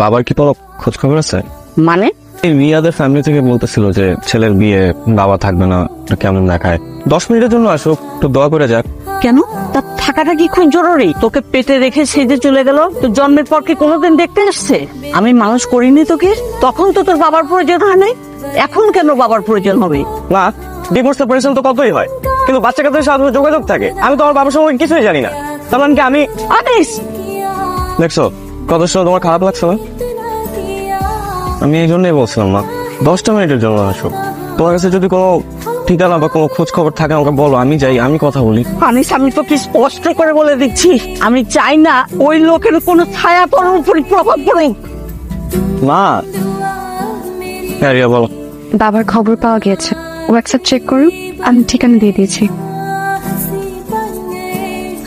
বাবার কি কোনো খোঁজ খবর আছে? মানে? এই রিয়াদের ফ্যামিলি থেকে বলতেছিল যে ছেলের বিয়ে বাবা থাকবে না কেমন দেখায়। দশ মিনিটের জন্য আসুক একটু দোয়া করে যাক। কেন? তার থাকাটা কি খুব জরুরি? তোকে পেটে রেখে সেজে চলে গেল তো জন্মের পর কি কোনোদিন দেখতে আসছে? আমি মানুষ করিনি তোকে তখন তো তোর বাবার প্রয়োজন হয় নাই। এখন কেন বাবার প্রয়োজন হবে? না ডিভোর্স সেপারেশন তো কতই হয়? কিন্তু বাচ্চা কাচ্চার সাথে যোগাযোগ থাকে। আমি তো আমার বাবার সঙ্গে কিছুই জানি না। তার মানে কি আমি আনিস! দেখছ কত সময় তোমার খারাপ লাগছে না? আমি এই জন্যই বলছিলাম না। দশটা মিনিটের জন্য আসো। তোমার কাছে যদি কোনো ঠিকানা বা কোনো খোঁজ খবর থাকে আমাকে বলো আমি যাই আমি কথা বলি। আনিস আমি তোকে স্পষ্ট করে বলে দিচ্ছি আমি চাই না ওই লোকের কোনো ছায়া তোর উপর প্রভাব পড়ুক। না হ্যাঁ বলো। বাবার খবর পাওয়া গিয়েছে। হোয়াটসঅ্যাপ চেক করুন আমি ঠিকানা দিয়ে দিয়েছি।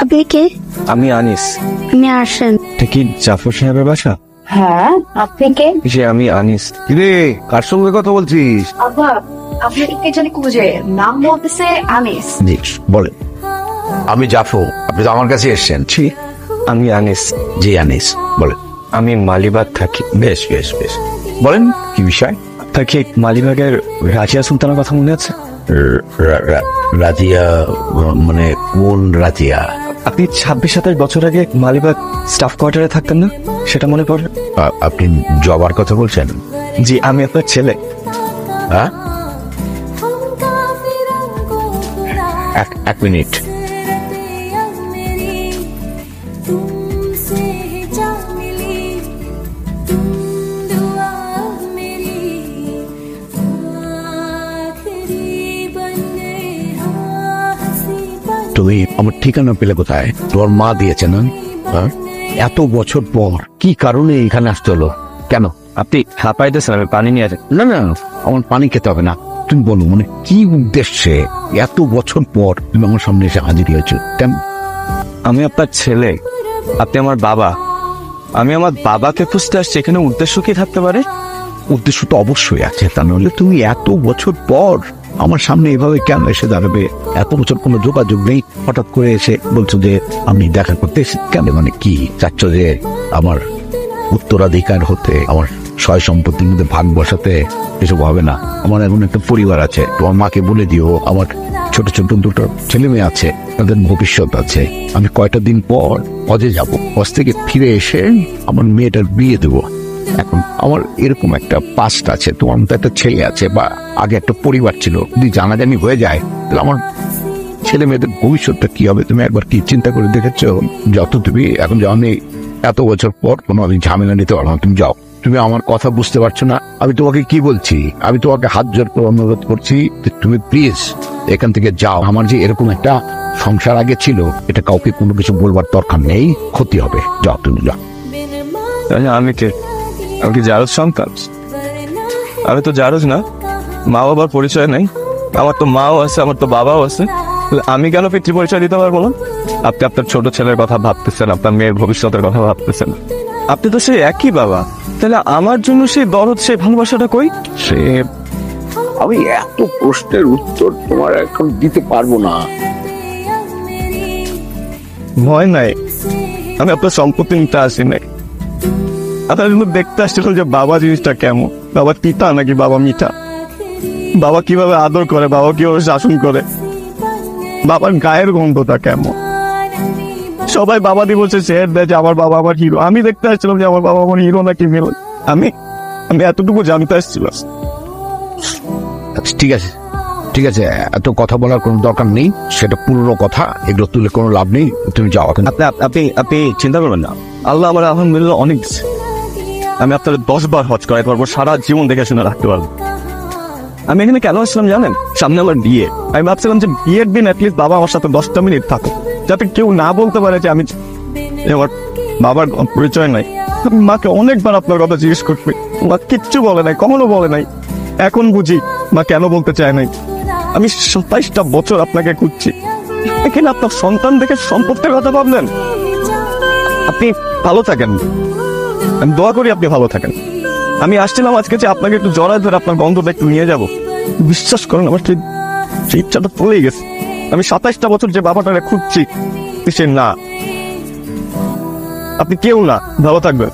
আপনি কে? আমি আনিস। আপনি আসেন। এটা কি জাফর সাহেবের বাসা? হ্যাঁ আপনি কে? যে আমি আনিস। কিরে কার সঙ্গে কথা বলছিস? আব্বা আপনাকে কে জানি খুঁজে নাম বলতেছে আনিস। বলেন। আমি জাফর আপনি তো আমার কাছে এসেছেন। ছি আমি আনিস। জি আনিস বলেন। আমি মালিবাগ থাকি। বেশ বেশ বেশ। বলেন কি বিষয়? আপনার কি মালিবাগের রাজিয়া সুলতানের কথা মনে আছে? রাজিয়া মানে কোন রাজিয়া? আপনি ছাব্বিশ সাতাশ বছর আগে মালিবাগ স্টাফ কোয়ার্টারে থাকতেন না? সেটা মনে পড়ে। আপনি জবার কথা বলছেন? জি আমি আপনার ছেলে। হ্যাঁ? এক এক মিনিট। তুমি আমার ঠিকানা পেলে কোথায়? তোমার মা দিয়েছে না? হ্যাঁ? এত বছর পর কি কারণে এখানে আসতে হলো? কেন? আপনি হাঁপাইতেছেন আমি পানি নিয়ে না না আমার পানি খেতে হবে না। তুমি বলো মানে কি উদ্দেশ্যে এত বছর পর তুমি আমার সামনে এসে হাজির হয়েছো? কেন? আমি আপনার ছেলে আপনি আমার বাবা। আমি আমার বাবাকে খুঁজতে আসছি এখানে উদ্দেশ্য কি থাকতে পারে? উদ্দেশ্য তো অবশ্যই আছে তা নাহলে তুমি এত বছর পর আমার সামনে এভাবে কেন এসে দাঁড়াবে? এত বছর কোনো যোগাযোগ নেই। হঠাৎ করে এসে বলছো যে আমি দেখা করতে কেন? মানে কি? চাচ্ছ যে আমার উত্তরাধিকার হতে, আমার সয় সম্পত্তির মধ্যে ভাগ বসাতে এসব হবে না? আমার এখন একটা পরিবার আছে। তোমার মাকে বলে দিও, আমার ছোট ছোট দুটো ছেলে মেয়ে আছে, তাদের ভবিষ্যৎ আছে। আমি কয়টা দিন পর অজে যাব। হজ থেকে ফিরে এসে আমার মেয়েটার বিয়ে দেবো। এখন আমার এরকম একটা পাস্ট আছে, তোমার মতো একটা ছেলে আছে বা আগে একটা পরিবার ছিল, যদি জানাজানি হয়ে যায়, তাহলে আমার ছেলে মেয়েদের ভবিষ্যৎটা কি হবে, তুমি একবার কি চিন্তা করে দেখেছ? যত তুমি, এখন যাও আমি এত বছর পর কোনো আমি ঝামেলা নিতে পারব তুমি যাও। তুমি আমার কথা বুঝতে পারছ না, আমি তোমাকে কি বলছি? আমি তোমাকে হাত জোর করে অনুরোধ করছি তুমি প্লিজ এখান থেকে যাও। আমার যে এরকম একটা সংসার আগে ছিল, এটা কাউকে কোনো কিছু বলবার দরকার নেই, ক্ষতি হবে। যাও তুমি, যাও। আমি আমি কি জারজ সন্তান? আমি তো জারজ না। মা বাবার পরিচয় নেই। আমার তো মাও আছে আমার তো বাবাও আছে। আমি কেন পিতৃ পরিচয় দিতে পারব না? আপনি আপনার ছোট ছেলের কথা ভাবতেছেন আপনার মেয়ের ভবিষ্যতের কথা ভাবতেছেন। আপনি তো সেই একই বাবা। তাহলে আমার জন্য সেই দরদ সেই ভালোবাসাটা কই? সে আমি এত প্রশ্নের উত্তর তোমার এখন দিতে পারব না। ভয় নাই। আমি আপনার সম্পত্তি নিতে আসি নাই। আপনার জন্য দেখতে আসছিলাম যে বাবা জিনিসটা কেমন। বাবা তিতা নাকি বাবা মিঠা? বাবা কীভাবে আদর করে বাবা কীভাবে শাসন করে? বাবার গায়ের গন্ধটা কেমন? সবাই বাবা বলছে শেয়ার দেয় যে আমার বাবা আমার হিরো আমি দেখতে আসছিলাম যে আমার বাবা আমার হিরো নাকি মিল আমি আমি এতটুকু জানতে আসছিলাম। আচ্ছা, ঠিক আছে ঠিক আছে এত কথা বলার কোনো দরকার নেই। সেটা পুরনো কথা এগুলো তুলে কোনো লাভ নেই। তুমি যাও আপনি আপনি আপনি চিন্তা করবেন না। আল্লাহ আমার আলহামদুলিল্লাহ অনেক আমি আপনার দশ বার হজ করাই পারব সারা জীবন দেখে শুনে রাখতে পারব। আমি এখানে কেন আসলাম জানেন? সামনে আমার বিয়ে। আমি ভাবছিলাম যে বিয়ের দিন অ্যাটলিস্ট বাবা আমার সাথে দশটা মিনিট থাকুক। যাতে কেউ না বলতে পারে যে আমি আমার বাবার পরিচয় নাই। আমি মাকে অনেকবার আপনার কথা জিজ্ঞেস করছি। মা কিচ্ছু বলে নাই, কখনো বলে নাই। এখন বুঝি মা কেন বলতে চায় নাই। আমি সাতাইশটা বছর আপনাকে খুঁজছি। এখানে আপনার সন্তান দেখে সম্পত্তির কথা ভাবলেন। আপনি ভালো থাকেন। আমি দোয়া করি আপনি ভালো থাকেন। আমি আসছিলাম আজকে যে আপনাকে একটু জড়ায় ধরে আপনার গন্ধটা একটু নিয়ে যাব। বিশ্বাস করেন, আমার সেই সেই ইচ্ছাটা পড়েই গেছে। আমি সাতাইশটা বছর যে বাবাটারে খুঁজছি, সে না। আপনি কেউ না, ভালো থাকবেন।